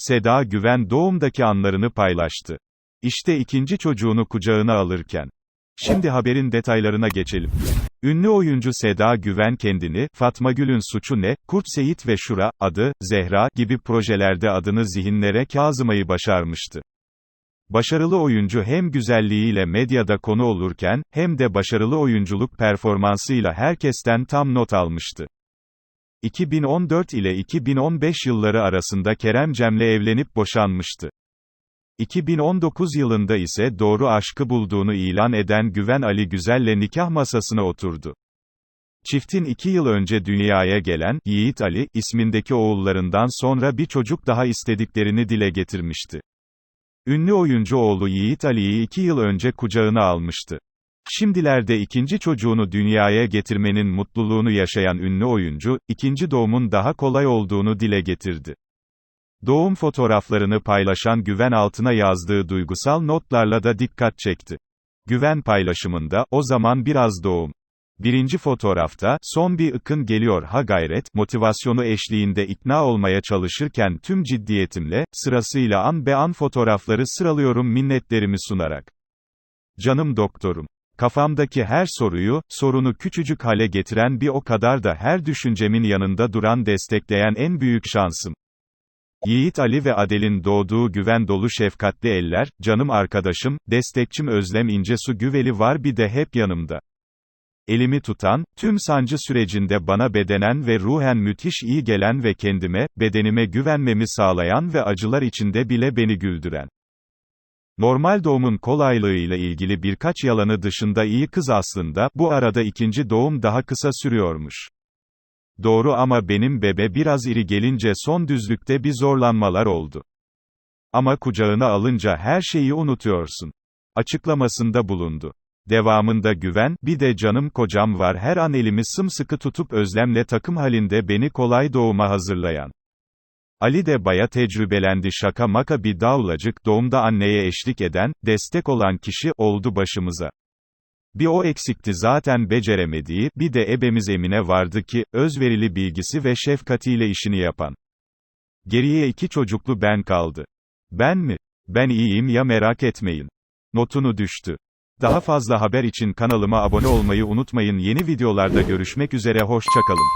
Seda Güven doğumdaki anlarını paylaştı. İşte ikinci çocuğunu kucağına alırken. Şimdi haberin detaylarına geçelim. Ünlü oyuncu Seda Güven kendini, Fatma Gül'ün suçu ne, Kurt Seyit ve Şura, adı, Zehra, gibi projelerde adını zihinlere kazımayı başarmıştı. Başarılı oyuncu hem güzelliğiyle medyada konu olurken, hem de başarılı oyunculuk performansıyla herkesten tam not almıştı. 2014 ile 2015 yılları arasında Kerem Cem'le evlenip boşanmıştı. 2019 yılında ise doğru aşkı bulduğunu ilan eden Güven Ali Güzel'le nikah masasına oturdu. Çiftin iki yıl önce dünyaya gelen, Yiğit Ali, ismindeki oğullarından sonra bir çocuk daha istediklerini dile getirmişti. Ünlü oyuncu oğlu Yiğit Ali'yi iki yıl önce kucağına almıştı. Şimdilerde ikinci çocuğunu dünyaya getirmenin mutluluğunu yaşayan ünlü oyuncu, ikinci doğumun daha kolay olduğunu dile getirdi. Doğum fotoğraflarını paylaşan Güven altına yazdığı duygusal notlarla da dikkat çekti. Güven paylaşımında, o zaman biraz doğum. Birinci fotoğrafta, son bir ıkın geliyor ha gayret, motivasyonu eşliğinde ikna olmaya çalışırken tüm ciddiyetimle, sırasıyla an be an fotoğrafları sıralıyorum minnetlerimi sunarak. Canım doktorum. Kafamdaki her soruyu, sorunu küçücük hale getiren bir o kadar da her düşüncemin yanında duran destekleyen en büyük şansım. Yiğit Ali ve Adel'in doğduğu güven dolu şefkatli eller, canım arkadaşım, destekçim Özlem İncesu Güveli var bir de hep yanımda. Elimi tutan, tüm sancı sürecinde bana bedenen ve ruhen müthiş iyi gelen ve kendime, bedenime güvenmemi sağlayan ve acılar içinde bile beni güldüren. Normal doğumun kolaylığıyla ilgili birkaç yalanı dışında iyi kız aslında, bu arada ikinci doğum daha kısa sürüyormuş. Doğru ama benim bebe biraz iri gelince son düzlükte bir zorlanmalar oldu. Ama kucağına alınca her şeyi unutuyorsun. Açıklamasında bulundu. Devamında güven, bir de canım kocam var her an elimi sımsıkı tutup özlemle takım halinde beni kolay doğuma hazırlayan. Ali de baya tecrübelendi şaka maka bir davlacık doğumda anneye eşlik eden, destek olan kişi, oldu başımıza. Bir o eksikti zaten beceremediği, bir de ebemiz Emine vardı ki, özverili bilgisi ve şefkatiyle işini yapan. Geriye iki çocuklu ben kaldı. Ben mi? Ben iyiyim ya merak etmeyin. Notunu düştü. Daha fazla haber için kanalıma abone olmayı unutmayın yeni videolarda görüşmek üzere hoşçakalın.